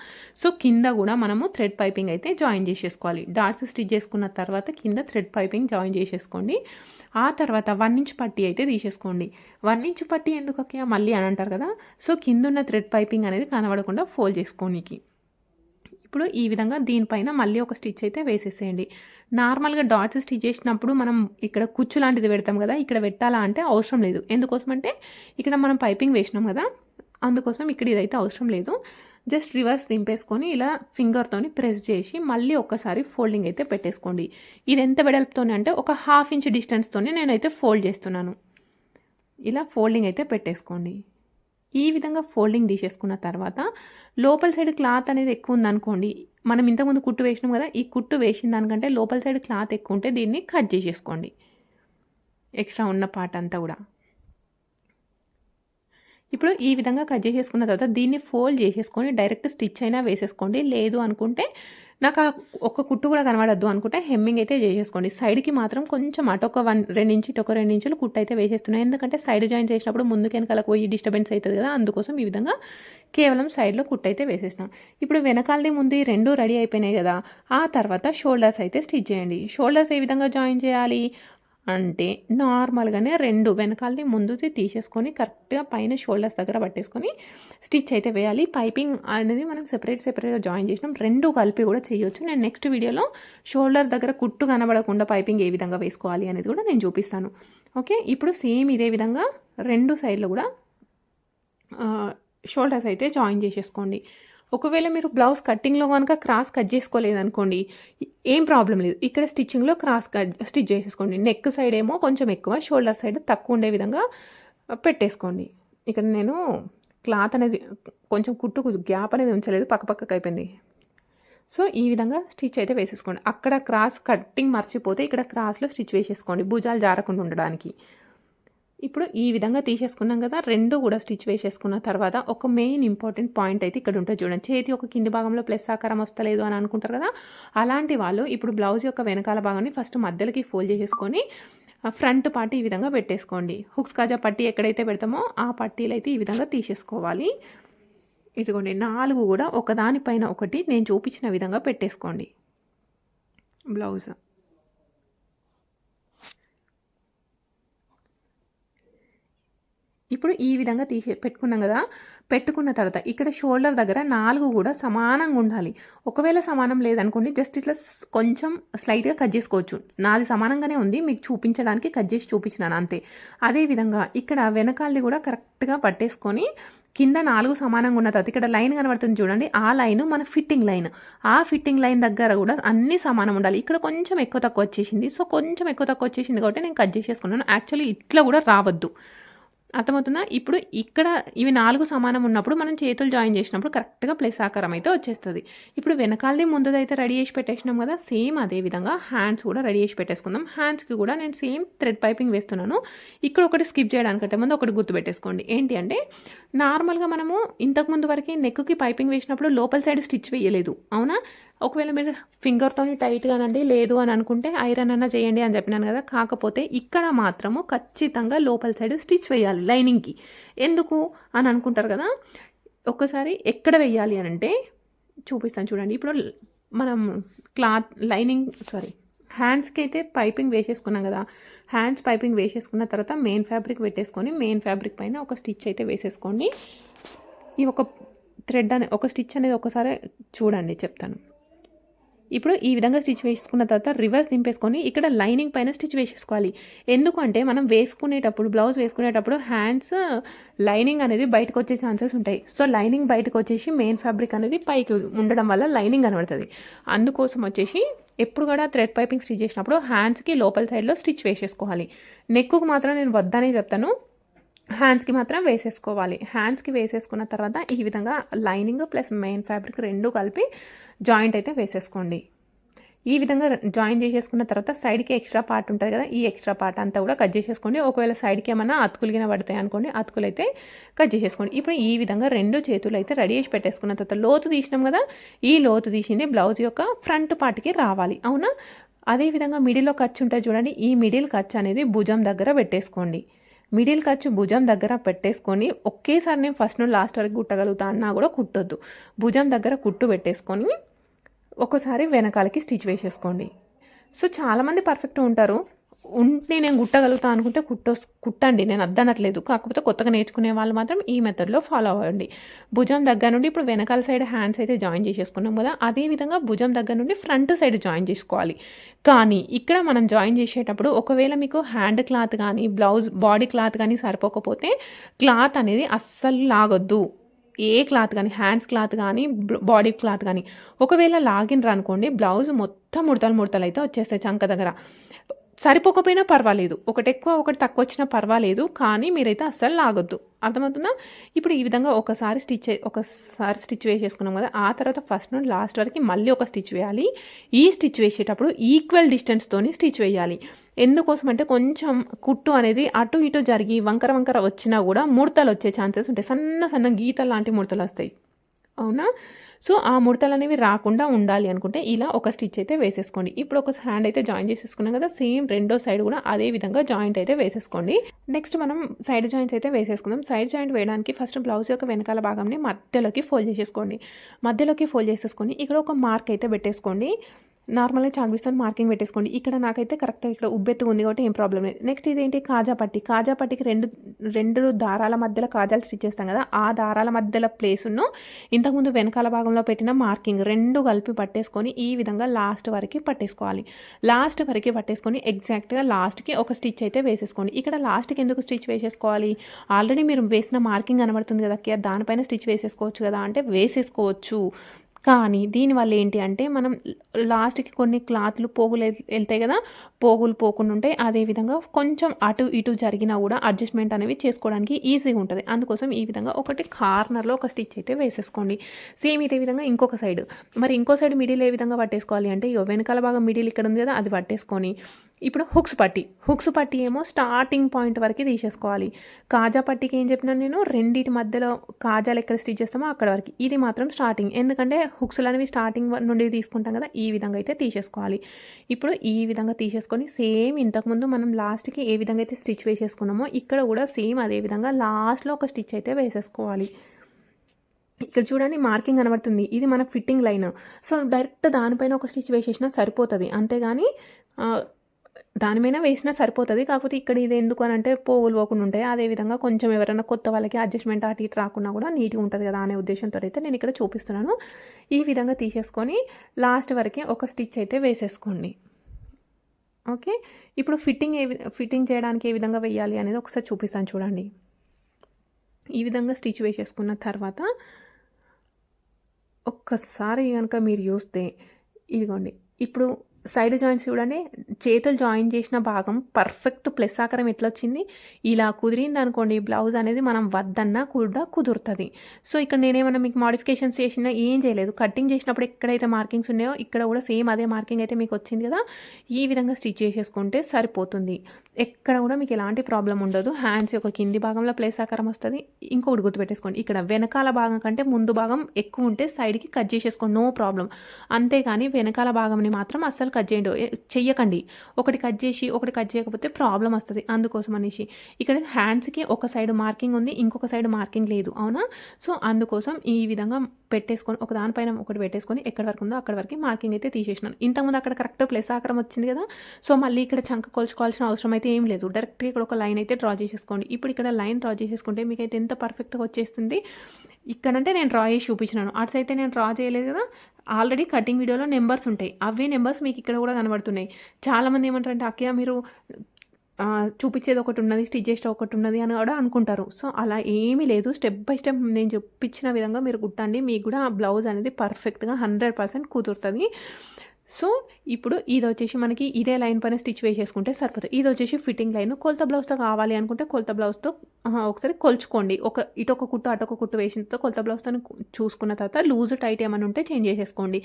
సో కింద కూడా మనము థ్రెడ్ పైపింగ్ అయితే జాయిన్ చేసేసుకోవాలి. డాట్స్ స్టిచ్ చేసుకున్న తర్వాత కింద థ్రెడ్ పైపింగ్ జాయిన్ చేసేసుకోండి. ఆ తర్వాత వన్ ఇంచ్ పట్టీ అయితే తీసేసుకోండి. వన్ ఇంచ్ పట్టీ ఎందుకు మళ్ళీ అని అంటారు కదా. సో కింద ఉన్న థ్రెడ్ పైపింగ్ అనేది కనబడకుండా ఫోల్డ్ చేసుకోనికి. ఇప్పుడు ఈ విధంగా దీనిపైన మళ్ళీ ఒక స్టిచ్ అయితే వేసేసేయండి. నార్మల్గా డాట్స్ స్టిచ్ చేసినప్పుడు మనం ఇక్కడ కుచ్చు లాంటిది పెడతాం కదా ఇక్కడ పెట్టాలా అంటే అవసరం లేదు. ఎందుకోసం అంటే ఇక్కడ మనం పైపింగ్ వేసినాం కదా అందుకోసం ఇక్కడ ఇదైతే అవసరం లేదు. జస్ట్ రివర్స్ దింపేసుకొని ఇలా ఫింగర్తోని ప్రెస్ చేసి మళ్ళీ ఒక్కసారి ఫోల్డింగ్ అయితే పెట్టేసుకోండి. ఇది ఎంత వెడల్పుతోనే అంటే ఒక హాఫ్ ఇంచ్ డిస్టెన్స్తోనే నేనైతే ఫోల్డ్ చేస్తున్నాను. ఇలా ఫోల్డింగ్ అయితే పెట్టేసుకోండి. ఈ విధంగా ఫోల్డింగ్ తీసేసుకున్న తర్వాత లోపల సైడ్ క్లాత్ అనేది ఎక్కువ ఉందనుకోండి మనం ఇంతకుముందు కుట్టు వేసినాం కదా ఈ కుట్టు వేసిన దానికంటే లోపల సైడ్ క్లాత్ ఎక్కువ ఉంటే దీన్ని కట్ చేసేసుకోండి. ఎక్స్ట్రా ఉన్న పార్ట్ అంతా కూడా. ఇప్పుడు ఈ విధంగా కట్ చేసేసుకున్న తర్వాత దీన్ని ఫోల్డ్ చేసేసుకొని డైరెక్ట్ స్టిచ్ అయినా వేసేసుకోండి. లేదు అనుకుంటే నాకు ఆ ఒక కుట్టు కూడా కనబడద్దు అనుకుంటే హెమ్మింగ్ అయితే చేసేసుకోండి. సైడ్కి మాత్రం కొంచెం అటు ఒక వన్ రెండు ఇంచు ఇటొక ఒక రెండు ఇంచులు కుట్టు అయితే వేసేస్తున్నాయి ఎందుకంటే సైడ్ జాయిన్ చేసినప్పుడు ముందుకు వెనకాలకు పోయి డిస్టర్బెన్స్ అవుతుంది కదా అందుకోసం ఈ విధంగా కేవలం సైడ్లో కుట్టు అయితే వేసేసినాం. ఇప్పుడు వెనకాలది ముందు రెండు రెడీ అయిపోయినాయి కదా ఆ తర్వాత షోల్డర్స్ అయితే స్టిచ్ చేయండి. షోల్డర్స్ ఏ విధంగా జాయిన్ చేయాలి? అంటే నార్మల్గానే రెండు వెనకాలది ముందుది తీసేసుకొని కరెక్ట్గా పైన షోల్డర్స్ దగ్గర పట్టేసుకొని స్టిచ్ అయితే వేయాలి. పైపింగ్ అనేది మనం సెపరేట్ సెపరేట్గా జాయిన్ చేసినాం. రెండు కలిపి కూడా చేయొచ్చు. నేను నెక్స్ట్ వీడియోలో షోల్డర్ దగ్గర కుట్టు కనబడకుండా పైపింగ్ ఏ విధంగా వేసుకోవాలి అనేది కూడా నేను చూపిస్తాను. ఓకే? ఇప్పుడు సేమ్ ఇదే విధంగా రెండు సైడ్లు కూడా షోల్డర్స్ అయితే జాయిన్ చేసేసుకోండి. ఒకవేళ మీరు బ్లౌజ్ కట్టింగ్లో కనుక క్రాస్ కట్ చేసుకోలేదు అనుకోండి ఏం ప్రాబ్లం లేదు. ఇక్కడ స్టిచ్చింగ్లో క్రాస్ కట్ స్టిచ్ చేసేసుకోండి. నెక్ సైడ్ ఏమో కొంచెం ఎక్కువ షోల్డర్ సైడ్ తక్కువ ఉండే విధంగా పెట్టేసుకోండి. ఇక్కడ నేను క్లాత్ అనేది కొంచెం కుట్టు గ్యాప్ అనేది ఉంచలేదు పక్కపక్కకి అయిపోయింది. సో ఈ విధంగా స్టిచ్ అయితే వేసేసుకోండి. అక్కడ క్రాస్ కట్టింగ్ మర్చిపోతే ఇక్కడ క్రాస్లో స్టిచ్ వేసేసుకోండి భుజాలు జారకుండా ఉండడానికి. ఇప్పుడు ఈ విధంగా తీసేసుకున్నాం కదా రెండు కూడా స్టిచ్ వేసేసుకున్న తర్వాత ఒక మెయిన్ ఇంపార్టెంట్ పాయింట్ అయితే ఇక్కడ ఉంటుంది చూడండి. చేతి ఒక కింది భాగంలో ప్లస్ ఆకారం వస్తలేదు అని అనుకుంటారు కదా అలాంటి వాళ్ళు ఇప్పుడు బ్లౌజ్ యొక్క వెనకాల భాగాన్ని ఫస్ట్ మధ్యలోకి ఫోల్డ్ చేసేసుకొని ఫ్రంట్ పార్టీ ఈ విధంగా పెట్టేసుకోండి. హుక్స్ కాజా పట్టీ ఎక్కడైతే పెడతామో ఆ పట్టీలు అయితే ఈ విధంగా తీసేసుకోవాలి. ఇదిగోండి నాలుగు కూడా ఒకదానిపైన ఒకటి నేను చూపించిన విధంగా పెట్టేసుకోండి బ్లౌజ్. ఇప్పుడు ఈ విధంగా తీసే పెట్టుకున్నాం కదా పెట్టుకున్న తర్వాత ఇక్కడ షోల్డర్ దగ్గర నాలుగు కూడా సమానంగా ఉండాలి. ఒకవేళ సమానం లేదనుకోండి జస్ట్ ఇట్లా కొంచెం స్లైట్గా కట్ చేసుకోవచ్చు. నాది సమానంగానే ఉంది మీకు చూపించడానికి కట్ చేసి చూపించినాను అంతే. అదేవిధంగా ఇక్కడ వెనకాలది కూడా కరెక్ట్గా పట్టేసుకొని కింద నాలుగు సమానంగా ఉన్న తర్వాత ఇక్కడ లైన్ కనబడుతుంది చూడండి ఆ లైన్ మన ఫిట్టింగ్ లైన్. ఆ ఫిట్టింగ్ లైన్ దగ్గర కూడా అన్ని సమానం ఉండాలి. ఇక్కడ కొంచెం ఎక్కువ తక్కువ వచ్చేసింది సో కొంచెం ఎక్కువ తక్కువ వచ్చేసింది కాబట్టి నేను కట్ చేసేసుకున్నాను. యాక్చువల్లీ ఇట్లా కూడా రావద్దు. అర్థమవుతుందా? ఇప్పుడు ఇక్కడ ఇవి నాలుగు సమానం ఉన్నప్పుడు మనం చేతులు జాయిన్ చేసినప్పుడు కరెక్ట్గా ప్లస్ ఆకారం అయితే వచ్చేస్తుంది. ఇప్పుడు వెనకాలది ముందుదైతే రెడీ చేసి పెట్టేసినాం కదా సేమ్ అదే విధంగా హ్యాండ్స్ కూడా రెడీ చేసి పెట్టేసుకుందాం. హ్యాండ్స్కి కూడా నేను సేమ్ థ్రెడ్ పైపింగ్ వేస్తున్నాను. ఇక్కడ ఒకటి స్కిప్ చేయడానికంటే ముందు ఒకటి గుర్తు పెట్టేసుకోండి. ఏంటి అంటే నార్మల్గా మనము ఇంతకుముందు వరకు నెక్కి పైపింగ్ వేసినప్పుడు లోపల సైడ్ స్టిచ్ వేయలేదు. అవునా? ఒకవేళ మీరు ఫింగర్తో టైట్గానండి లేదు అని అనుకుంటే ఐరన్ అన్న చేయండి అని చెప్పినాను కదా. కాకపోతే ఇక్కడ మాత్రము ఖచ్చితంగా లోపల సైడ్ స్టిచ్ వేయాలి లైనింగ్కి ఎందుకు అని అనుకుంటారు కదా. ఒక్కసారి ఎక్కడ వేయాలి అని అంటే చూపిస్తాను చూడండి. ఇప్పుడు మనం క్లాత్ లైనింగ్ సారీ హ్యాండ్స్కి అయితే పైపింగ్ వేసేసుకున్నాం కదా. హ్యాండ్స్ పైపింగ్ వేసేసుకున్న తర్వాత మెయిన్ ఫ్యాబ్రిక్ పెట్టేసుకొని మెయిన్ ఫ్యాబ్రిక్ పైన ఒక స్టిచ్ అయితే వేసేసుకోండి. ఈ ఒక థ్రెడ్ అనే ఒక స్టిచ్ అనేది ఒకసారి చూడండి చెప్తాను. ఇప్పుడు ఈ విధంగా స్టిచ్ వేసుకున్న తర్వాత రివర్స్ దింపేసుకొని ఇక్కడ లైనింగ్ పైన స్టిచ్ వేసేసుకోవాలి. ఎందుకంటే మనం వేసుకునేటప్పుడు బ్లౌజ్ వేసుకునేటప్పుడు హ్యాండ్స్ లైనింగ్ అనేది బయటకు వచ్చే ఛాన్సెస్ ఉంటాయి. సో లైనింగ్ బయటకు వచ్చేసి మెయిన్ ఫ్యాబ్రిక్ అనేది పైకి ఉండడం వల్ల లైనింగ్ కనబడుతుంది. అందుకోసం వచ్చేసి ఎప్పుడు కూడా థ్రెడ్ పైపింగ్ స్టిచ్ చేసినప్పుడు హ్యాండ్స్కి లోపల సైడ్లో స్టిచ్ వేసేసుకోవాలి. నెక్కుకు మాత్రం నేను వద్దనే చెప్తాను. హ్యాండ్స్కి మాత్రం వేసేసుకోవాలి. హ్యాండ్స్కి వేసేసుకున్న తర్వాత ఈ విధంగా లైనింగ్ ప్లస్ మెయిన్ ఫ్యాబ్రిక్ రెండు కలిపి జాయింట్ అయితే వేసేసుకోండి. ఈ విధంగా జాయిన్ చేసేసుకున్న తర్వాత సైడ్కి ఎక్స్ట్రా పార్ట్ ఉంటుంది కదా ఈ ఎక్స్ట్రా పార్ట్ అంతా కూడా కట్ చేసేసుకోండి. ఒకవేళ సైడ్కి ఏమైనా అతుకులు పడతాయి అనుకోండి అతుకులు అయితే కట్ చేసేసుకోండి. ఇప్పుడు ఈ విధంగా రెండు చేతులు అయితే రెడీ చేసి పెట్టేసుకున్న తర్వాత లోతు తీసినాం కదా ఈ లోతు తీసింది బ్లౌజ్ యొక్క ఫ్రంట్ పార్ట్కి రావాలి. అవునా? అదేవిధంగా మిడిల్లో ఖర్చు ఉంటుంది చూడండి ఈ మిడిల్ ఖర్చు అనేది భుజం దగ్గర పెట్టేసుకోండి. మిడిల్ ఖర్చు భుజం దగ్గర పెట్టేసుకొని ఒకేసారి నేను ఫస్ట్ నుండి లాస్ట్ వరకు కుట్టగలుగుతా అన్నా కూడా కుట్టొద్దు. భుజం దగ్గర కుట్టు పెట్టేసుకొని ఒకసారి వెనకాలకి స్టిచ్ వేసేసుకోండి. సో చాలామంది పర్ఫెక్ట్ ఉంటారు. ఉంటే నేను కుట్టగలుగుతా అనుకుంటే కుట్ట కుట్టండి. నేను అద్దనట్లేదు. కాకపోతే కొత్తగా నేర్చుకునే వాళ్ళు మాత్రం ఈ మెథడ్లో ఫాలో అవ్వండి. భుజం దగ్గర నుండి ఇప్పుడు వెనకాల సైడ్ హ్యాండ్స్ అయితే జాయిన్ చేసేసుకున్నాం కదా అదేవిధంగా భుజం దగ్గర నుండి ఫ్రంట్ సైడ్ జాయిన్ చేసుకోవాలి. కానీ ఇక్కడ మనం జాయిన్ చేసేటప్పుడు ఒకవేళ మీకు హ్యాండ్ క్లాత్ కానీ బ్లౌజ్ బాడీ క్లాత్ కానీ సరిపోకపోతే క్లాత్ అనేది అస్సలు లాగొద్దు. ఏ క్లాత్ కానీ హ్యాండ్స్ క్లాత్ కానీ బాడీ క్లాత్ కానీ. ఒకవేళ లాగిన్ అనుకోండి బ్లౌజ్ మొత్తం ముడతలు ముడతలు అయితే వచ్చేస్తాయి చంక దగ్గర. సరిపోకపోయినా పర్వాలేదు. ఒకటి ఎక్కువ ఒకటి తక్కువ వచ్చినా పర్వాలేదు. కానీ మీరైతే అస్సలు లాగొద్దు. అర్థమవుతుందా? ఇప్పుడు ఈ విధంగా ఒకసారి స్టిచ్ ఒకసారి స్టిచ్ వేసేసుకున్నాం కదా ఆ తర్వాత ఫస్ట్ నుండి లాస్ట్ వరకు మళ్ళీ ఒక స్టిచ్ వేయాలి. ఈ స్టిచ్ వేసేటప్పుడు ఈక్వల్ డిస్టెన్స్తోని స్టిచ్ వేయాలి. ఎందుకోసం అంటే కొంచెం కుట్టు అనేది అటు ఇటు జరిగి వంకర వంకర వచ్చినా కూడా ముడతలు వచ్చే ఛాన్సెస్ ఉంటాయి. సన్న సన్న గీతలు లాంటి ముడతలు వస్తాయి. అవునా? సో ఆ ముడతలు అనేవి రాకుండా ఉండాలి అనుకుంటే ఇలా ఒక స్టిచ్ అయితే వేసేసుకోండి. ఇప్పుడు ఒక హ్యాండ్ అయితే జాయిన్ చేసేసుకున్నాం కదా సేమ్ రెండో సైడ్ కూడా అదే విధంగా జాయింట్ అయితే వేసేసుకోండి. నెక్స్ట్ మనం సైడ్ జాయింట్స్ అయితే వేసేసుకుందాం. సైడ్ జాయింట్ వేయడానికి ఫస్ట్ బ్లౌజ్ యొక్క వెనకాల భాగంని మధ్యలోకి ఫోల్డ్ చేసేసుకోండి. మధ్యలోకి ఫోల్డ్ చేసేసుకొని ఇక్కడ ఒక మార్క్ అయితే పెట్టేసుకోండి. నార్మల్గా చాక్బీస్తో మార్కింగ్ పెట్టేసుకోండి. ఇక్కడ నాకైతే కరెక్ట్గా ఇక్కడ ఉబ్బెత్తు ఉంది కాబట్టి ఏం ప్రాబ్లం లేదు. నెక్స్ట్ ఇదేంటి? కాజా పట్టి. కాజా పట్టికి రెండు రెండు దారాల మధ్యలో కాజాలు స్టిచ్ చేస్తాం కదా ఆ దారాల మధ్యలో ప్లేసును ఇంతకుముందు వెనకాల భాగంలో పెట్టిన మార్కింగ్ రెండు కలిపి పట్టేసుకొని ఈ విధంగా లాస్ట్ వరకు పట్టేసుకోవాలి. లాస్ట్ వరకు పట్టేసుకొని ఎగ్జాక్ట్గా లాస్ట్కి ఒక స్టిచ్ అయితే వేసేసుకోండి. ఇక్కడ లాస్ట్కి ఎందుకు స్టిచ్ వేసేసుకోవాలి? ఆల్రెడీ మీరు వేసిన మార్కింగ్ కనబడుతుంది కదా దానిపైన స్టిచ్ వేసేసుకోవచ్చు కదా అంటే వేసేసుకోవచ్చు. కానీ దీనివల్ల ఏంటి అంటే మనం లాస్ట్కి కొన్ని క్లాత్లు పోగులు వెళ్తాయి కదా పోగులు పోకుండా ఉంటాయి అదేవిధంగా కొంచెం అటు ఇటు జరిగినా కూడా అడ్జస్ట్మెంట్ అనేవి చేసుకోవడానికి ఈజీగా ఉంటుంది. అందుకోసం ఈ విధంగా ఒకటి కార్నర్లో ఒక స్టిచ్ అయితే వేసేసుకోండి. సేమ్ ఇదే విధంగా ఇంకొక సైడ్. మరి ఇంకో సైడ్ మిడిల్ ఏ విధంగా పట్టేసుకోవాలి అంటే వెనకాల బాగా మిడిల్ ఇక్కడ ఉంది కదా అది పట్టేసుకొని ఇప్పుడు హుక్స్ పట్టి. హుక్స్ పట్టి ఏమో స్టార్టింగ్ పాయింట్ వరకు తీసేసుకోవాలి. కాజా పట్టికి ఏం చెప్పినాను నేను? రెండింటి మధ్యలో కాజాలు ఎక్కడ స్టిచ్ చేస్తామో అక్కడ వరకు. ఇది మాత్రం స్టార్టింగ్ ఎందుకంటే హుక్స్లు అనేవి స్టార్టింగ్ నుండి తీసుకుంటాం కదా ఈ విధంగా అయితే తీసేసుకోవాలి. ఇప్పుడు ఈ విధంగా తీసేసుకొని సేమ్ ఇంతకుముందు మనం లాస్ట్కి ఏ విధంగా అయితే స్టిచ్ వేసేసుకున్నామో ఇక్కడ కూడా సేమ్ అదే విధంగా లాస్ట్లో ఒక స్టిచ్ అయితే వేసేసుకోవాలి. ఇక్కడ చూడండి మార్కింగ్ కనబడుతుంది. ఇది మన ఫిట్టింగ్ లైన్ సో డైరెక్ట్ దానిపైన ఒక స్టిచ్ వేసేసినా సరిపోతుంది. అంతేగాని దాని మీద వేసినా సరిపోతుంది. కాకపోతే ఇక్కడ ఇది ఎందుకు అని అంటే పోగులు పోకుండా ఉంటాయి అదేవిధంగా కొంచెం ఎవరైనా కొత్త వాళ్ళకి అడ్జస్ట్మెంట్ అటు ఇటు రాకుండా కూడా నీట్గా ఉంటుంది కదా అనే ఉద్దేశంతో అయితే నేను ఇక్కడ చూపిస్తున్నాను. ఈ విధంగా తీసేసుకొని లాస్ట్ వరకు ఒక స్టిచ్ అయితే వేసేసుకోండి. ఓకే? ఇప్పుడు ఫిట్టింగ్ ఏ ఫిట్టింగ్ చేయడానికి ఏ విధంగా వేయాలి అనేది ఒకసారి చూపిస్తాను చూడండి. ఈ విధంగా స్టిచ్ వేసేసుకున్న తర్వాత ఒక్కసారి కనుక మీరు చూస్తే ఇదిగోండి. ఇప్పుడు సైడ్ జాయింట్స్ చూడండి. చేతులు జాయిన్ చేసిన భాగం పర్ఫెక్ట్ ప్లస్ ఆకారం ఎట్లా వచ్చింది? ఇలా కుదిరింది అనుకోండి బ్లౌజ్ అనేది మనం వద్దన్నా కూడా కుదురుతుంది. సో ఇక్కడ నేనేమన్నా మీకు మాడిఫికేషన్స్ చేసినా ఏం చేయలేదు. కటింగ్ చేసినప్పుడు ఎక్కడైతే మార్కింగ్స్ ఉన్నాయో ఇక్కడ కూడా సేమ్ అదే మార్కింగ్ అయితే మీకు వచ్చింది కదా ఈ విధంగా స్టిచ్ చేసేసుకుంటే సరిపోతుంది. ఎక్కడ కూడా మీకు ఎలాంటి ప్రాబ్లం ఉండదు. హ్యాండ్స్ యొక్క కింది భాగంలో ప్లేస్ ఆకారం వస్తుంది. ఇంకొకటి గుర్తుపెట్టేసుకోండి. ఇక్కడ వెనకాల భాగం కంటే ముందు భాగం ఎక్కువ ఉంటే సైడ్కి కట్ చేసేసుకోండి. నో ప్రాబ్లం అంతేగాని వెనకాల భాగంని మాత్రం అస్సలు కట్ చేయండి. చెయ్యకండి. ఒకటి కట్ చేసి ఒకటి కట్ చేయకపోతే ప్రాబ్లం వస్తుంది. అందుకోసం అనేసి. ఇక్కడ హ్యాండ్స్కి ఒక సైడ్ మార్కింగ్ ఉంది ఇంకొక సైడ్ మార్కింగ్ లేదు. అవునా? సో అందుకోసం ఈ విధంగా పెట్టేసుకొని ఒక దానిపైన ఒకటి పెట్టేసుకొని ఎక్కడ వరకు ఉందో అక్కడ వరకు మార్కింగ్ అయితే తీసేసినాను. ఇంతకుముందు అక్కడ కరెక్ట్ ప్లస్ ఆకారం వచ్చింది కదా? సో మళ్ళీ ఇక్కడ చంక కొలుచుకోవాల్సిన అవసరం అయితే ఏం లేదు. డైరెక్ట్గా ఇక్కడ ఒక లైన్ అయితే డ్రా చేసేసుకోండి. ఇప్పుడు ఇక్కడ లైన్ డ్రా చేసేసుకుంటే మీకు అయితే ఎంత పర్ఫెక్ట్గా వచ్చేస్తుంది. ఇక్కడంటే నేను డ్రా చేసి చూపించినాను. అట్స్ అయితే నేను డ్రా చేయలేదు కదా? ఆల్రెడీ కటింగ్ వీడియోలో నెంబర్స్ ఉంటాయి. అవే నెంబర్స్ మీకు ఇక్కడ కూడా కనబడుతున్నాయి. చాలామంది ఏమంటారంటే అక్కయ్య మీరు చూపించేది ఒకటి ఉన్నది స్టిచ్ చేసేది ఒకటి ఉన్నది అని కూడా అనుకుంటారు. సో అలా ఏమీ లేదు. స్టెప్ బై స్టెప్ నేను చూపించిన విధంగా మీరు కుట్టండి. మీకు కూడా ఆ బ్లౌజ్ అనేది పర్ఫెక్ట్గా హండ్రెడ్ పర్సెంట్ కుదురుతుంది. సో ఇప్పుడు ఇది వచ్చేసి మనకి ఇదే లైన్ పైన స్టిచ్ వేసేసుకుంటే సరిపోతుంది. ఇది వచ్చేసి ఫిట్టింగ్ లైన్. కొలత బ్లౌజ్తో కావాలి అనుకుంటే కొలత బ్లౌజ్తో ఒకసారి కొలుచుకోండి. ఒక ఇటొక కుట్టు అటొక కుట్టు వేసిన తర్వాత కొలత బ్లౌజ్తో చూసుకున్న తర్వాత లూజ్ టైట్ ఏమైనా ఉంటే చేంజ్ చేసేసుకోండి.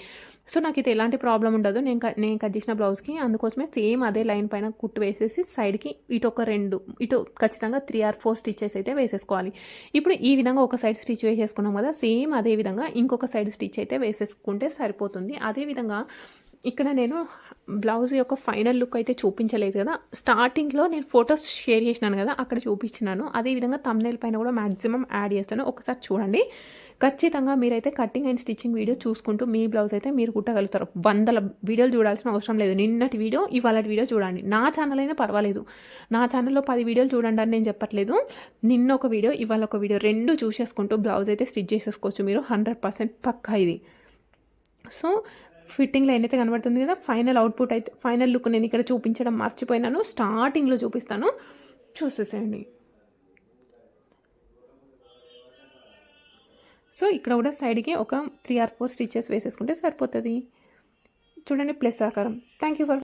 సో నాకు ఇది ఎలాంటి ప్రాబ్లం ఉండదు. నేను నేను కట్ చేసిన బ్లౌజ్కి అందుకోసమే సేమ్ అదే లైన్ పైన కుట్టు వేసేసి సైడ్కి ఇటు ఒక రెండు ఇటు ఖచ్చితంగా త్రీ ఆర్ ఫోర్ స్టిచెస్ అయితే వేసేసుకోవాలి. ఇప్పుడు ఈ విధంగా ఒక సైడ్ స్టిచ్ వేసేసుకున్నాం కదా సేమ్ అదే విధంగా ఇంకొక సైడ్ స్టిచ్ అయితే వేసేసుకుంటే సరిపోతుంది. అదేవిధంగా ఇక్కడ నేను బ్లౌజ్ యొక్క ఫైనల్ లుక్ అయితే చూపించలేదు కదా. స్టార్టింగ్లో నేను ఫొటోస్ షేర్ చేసినాను కదా అక్కడ చూపించినాను. అదేవిధంగా తమ్నేల్ పైన కూడా మ్యాక్సిమం యాడ్ చేస్తాను. ఒకసారి చూడండి. ఖచ్చితంగా మీరైతే కటింగ్ అండ్ స్టిచ్చింగ్ వీడియో చూసుకుంటూ మీ బ్లౌజ్ అయితే మీరు కుట్టగలుగుతారు. వందల వీడియోలు చూడాల్సిన అవసరం లేదు. నిన్నటి వీడియో ఇవాళ వీడియో చూడండి. నా ఛానల్ అయినా పర్వాలేదు. నా ఛానల్లో పది వీడియోలు చూడండి అని నేను చెప్పట్లేదు. నిన్న ఒక వీడియో ఇవాళ ఒక వీడియో రెండు చూసేసుకుంటూ బ్లౌజ్ అయితే స్టిచ్ చేసేసుకోవచ్చు మీరు. హండ్రెడ్ పర్సెంట్ పక్కా ఇది. సో ఫిట్టింగ్లో ఏదైతే కనబడుతుంది కదా ఫైనల్ అవుట్పుట్ అయితే ఫైనల్ లుక్ నేను ఇక్కడ చూపించడం మర్చిపోయినాను. స్టార్టింగ్లో చూపిస్తాను. చూసేసేయండి. సో ఇక్కడ కూడా సైడ్కి ఒక త్రీ ఆర్ ఫోర్ స్టిచెస్ వేసేసుకుంటే సరిపోతుంది. చూడండి ప్లస్ ఆకారం. Thank you for